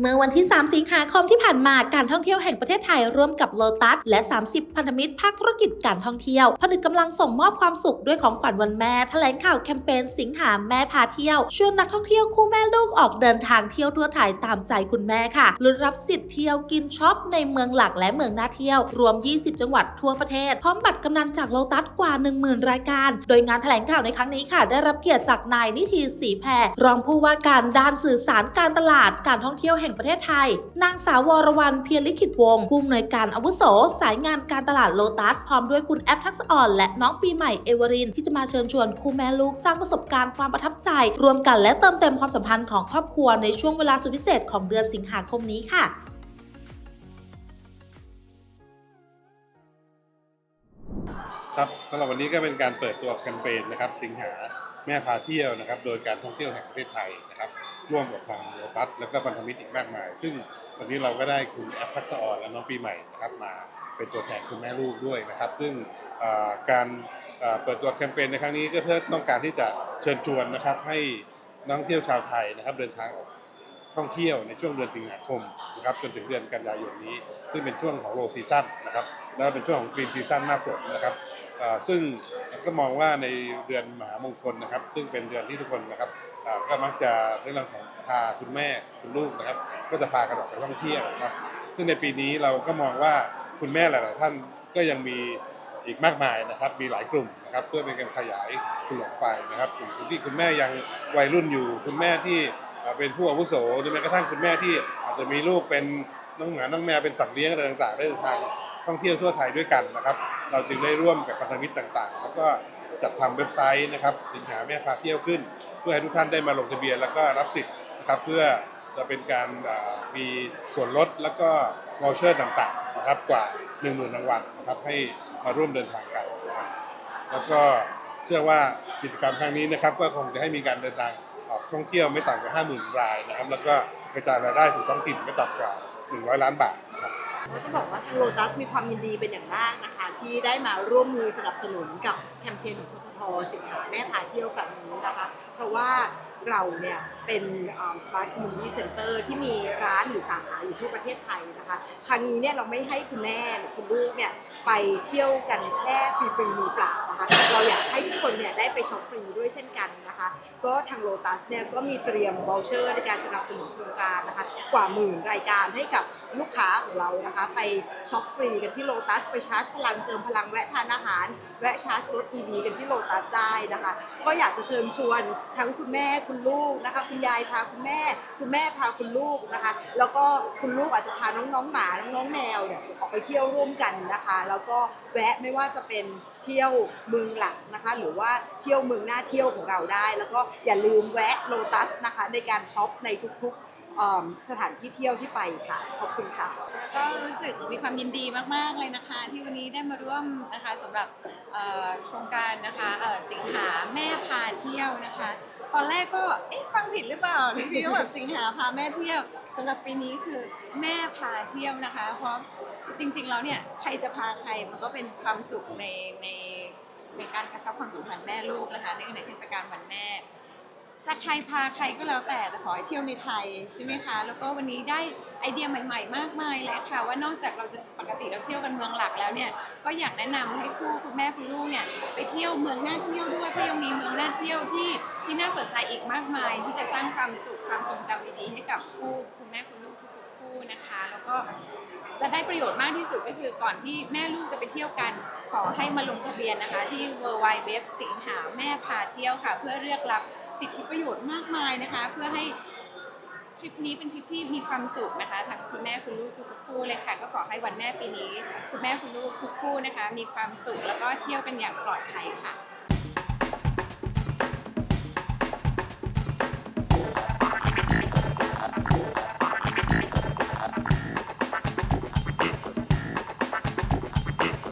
เมื่อวันที่ 3 สิงหาคมที่ผ่านมาการท่องเที่ยวแห่งประเทศไทยร่วมกับโลตัสและ 30 พันธมิตรภาคธุรกิจการท่องเที่ยวผนึกกำลังส่งมอบความสุขด้วยของขวัญวันแม่แถลงข่าวแคมเปญสิงหาแม่พาเที่ยวชวนนักท่องเที่ยวคู่แม่ลูกออกเดินทางเที่ยวทั่วไทยตามใจคุณแม่ค่ะลุ้นรับสิทธิ์เที่ยวกินช็อปในเมืองหลักและเมืองน่าเที่ยว รวม 20 จังหวัดทั่วประเทศพร้อมบัตรกำนันจากโลตัสกว่า 10,000 รายการ โดยงานแถลงข่าวในครั้งนี้ค่ะ ได้รับเกียรติจากนายนิติศรีแพรรองผู้ว่าการด้านสื่อสารการตลาดการท่องเที่ยวแห่งประเทศไทย นางสาววรวรรณเพียรลิขิตวงศ์ผู้อำนวยการอาวุโส สายงานการตลาดโลตัสพร้อมด้วยคุณแอปทักษอ่อนและน้องปีใหม่เอเวอรินที่จะมาเชิญชวนคู่แม่ลูกสร้างประสบการณ์ความประทับใจ รวมกันและเติมเต็มความสัมพันธ์ของครอบครัวในช่วงเวลาสุดพิเศษของเดือนสิงหาคมนี้ค่ะครับสำหรับวันนี้ก็เป็นการเปิดตัวแคมเปญนะครับ สิงหาแม่พาเที่ยวนะครับ โดยการท่องเที่ยวแห่งประเทศไทยนะครับ ร่วมกับทางโลตัสแล้วก็พันธมิตรอีกมากมาย ซึ่งวันนี้เราก็ได้คุณแอปทักษอรและน้องปีใหม่นะครับมาเป็นตัวแทนคุณแม่ลูกด้วยนะครับ ซึ่งการเอ่อเปิดตัวแคมเปญในครั้งนี้ก็เพื่อต้องการที่จะเชิญชวนนะครับให้นักท่องเที่ยวชาวไทยนะครับ เดินทางออก ท่องเที่ยวในช่วงเดือนสิงหาคมนะครับจนถึงเดือนกันยายนนี้ ซึ่งเป็นช่วงของโลซีซั่นนะครับแล้วเป็นช่วงของกรีนซีซั่นหน้าฝนนะครับซึ่งก็มองว่าในเดือนมหามงคลนะครับ ซึ่งเป็นเดือนที่ทุกคนนะครับก็มักจะเรื่องของพาคุณแม่คุณลูกนะครับ ก็จะพากันออกไปท่องเที่ยวนะครับ ซึ่งในปีนี้เราก็มองว่าคุณแม่หลายๆท่านก็ยังมีอีกมากมายนะครับ มีหลายกลุ่มนะครับ เพื่อเป็นการขยายกลุ่มออกไปนะครับกลุ่มที่คุณแม่ยังวัยรุ่นอยู่ คุณแม่ที่ เป็นผู้อาวุโสหรือแม้กระทั่งคุณแม่ที่อาจจะมีลูกเป็นน้องหมาน้องแมวเป็นสัตว์เลี้ยงอะไรต่างๆ ได้เดินทางท่องเที่ยวทั่วไทยด้วยกันนะครับ เราจึงได้ร่วมกับพันธมิตรต่างๆ แล้วก็จัดทำเว็บไซต์นะครับสิงหาแม่พาเที่ยวขึ้น เพื่อให้ทุกท่านได้มาลงทะเบียนแล้วก็รับสิทธิ์นะครับเพื่อจะเป็นการมีส่วนลดแล้วก็วอลเชอร์ต่างๆนะครับกว่า 1 0,000รางวัลนะครับให้มาร่วมเดินทางกันนะครับแล้วก็เชื่อว่ากิจกรรมครั้งนี้นะครับก็คงจะให้มีการเดินทาง ท่องเที่ยวไม่ต่ำกว่า 50,000 รายนะครับ แล้วก็กระจายรายได้สู่ท้องถิ่นไม่ต่ำกว่า 100 ล้านบาทนะครับก็ต้องบอกว่าทางโลตัสมีความยินดีเป็นอย่างมากนะคะ ที่ได้มาร่วมมือสนับสนุนกับแคมเปญของทททสิงหาแม่พาเที่ยวกับนี้นะคะ เพราะว่า เราเนี่ยเป็นสปาร์คอมมูนิตี้เซ็นเตอร์ที่มีร้านหรือสาขาอยู่ทั่วประเทศไทยนะคะครั้งนี้เนี่ยเราไม่ให้คุณแม่หรือคุณลูกเนี่ยไปเที่ยวกันแค่ฟรีๆมีเปล่านะคะเราอยากให้ทุกคนเนี่ยได้ไปช็อปฟรีด้วยเช่นกันนะคะก็ทางโลตัสเนี่ยก็มีเตรียมบัลเชอร์ในการสนับสนุนโครงการนะคะกว่าหมื่นรายการให้กับ ลูกค้าของเรานะคะไปช็อปฟรีกันที่โลตัสไปชาร์จพลังเติมพลังแวะทานอาหาร แวะชาร์จรถ EV กันที่โลตัสได้นะคะ ก็อยากจะเชิญชวนทั้งคุณแม่คุณลูกนะคะ คุณยายพาคุณแม่ คุณแม่พาคุณลูกนะคะ แล้วก็คุณลูกอาจจะพาน้องๆหมาน้องๆแมวเนี่ยออกไปเที่ยวร่วมกันนะคะ แล้วก็แวะไม่ว่าจะเป็นเที่ยวเมืองหลักนะคะ หรือว่าเที่ยวเมืองหน้าเที่ยวของเราได้ แล้วก็อย่าลืมแวะโลตัสนะคะในการช็อปในทุกๆ สถานที่เที่ยวที่ไปค่ะ ขอบคุณค่ะ ก็รู้สึกมีความยินดีมาก ๆ เลยนะคะ ที่วันนี้ได้มาร่วมนะคะสำหรับโครงการนะคะสิงหาแม่พาเที่ยวนะคะ ตอนแรกก็เอ๊ะฟังผิดหรือเปล่าหรือว่าแบบสิงหาพาแม่เที่ยวสำหรับปีนี้คือแม่พาเที่ยวนะคะ เพราะจริง ๆ แล้วเนี่ยใครจะพาใครมันก็เป็นความสุขในในในการกระชับความสัมพันธ์แม่ลูกนะคะในในเทศกาลวันแม่ จะใครพาใครก็แล้วแต่แต่ขอให้เที่ยวในไทยใช่ไหมคะ แล้วก็วันนี้ได้ไอเดียใหม่ ๆ มากมายเลยค่ะ ว่านอกจากเราจะปกติเราเที่ยวกันเมืองหลักแล้วเนี่ยก็อยากแนะนำให้คู่คุณแม่คุณลูกเนี่ยไปเที่ยวเมืองน่าเที่ยวด้วยก็ยังมีเมืองน่าเที่ยวที่ที่น่าสนใจอีกมากมาย ที่จะสร้างความสุขความทรงจำดีๆให้กับคู่คุณแม่คุณลูกทุกๆคู่นะคะ แล้วก็ จะได้ประโยชน์มากที่สุดก็คือก่อนที่แม่ลูกจะไปเที่ยวกัน ขอให้มาลงทะเบียนนะคะ ที่ w w w สิงหาแม่พาเที่ยวค่ะ เพื่อเลือกรับสิทธิประโยชน์มากมายนะคะ เพื่อให้ทริปนี้เป็นทริปที่มีความสุขนะคะทั้งคุณแม่คุณลูกทุกๆคู่เลยค่ะ ก็ขอให้วันแม่ปีนี้ คุณแม่คุณลูกทุกคู่นะคะ มีความสุขแล้วก็เที่ยวกันอย่างปลอดภัยค่ะ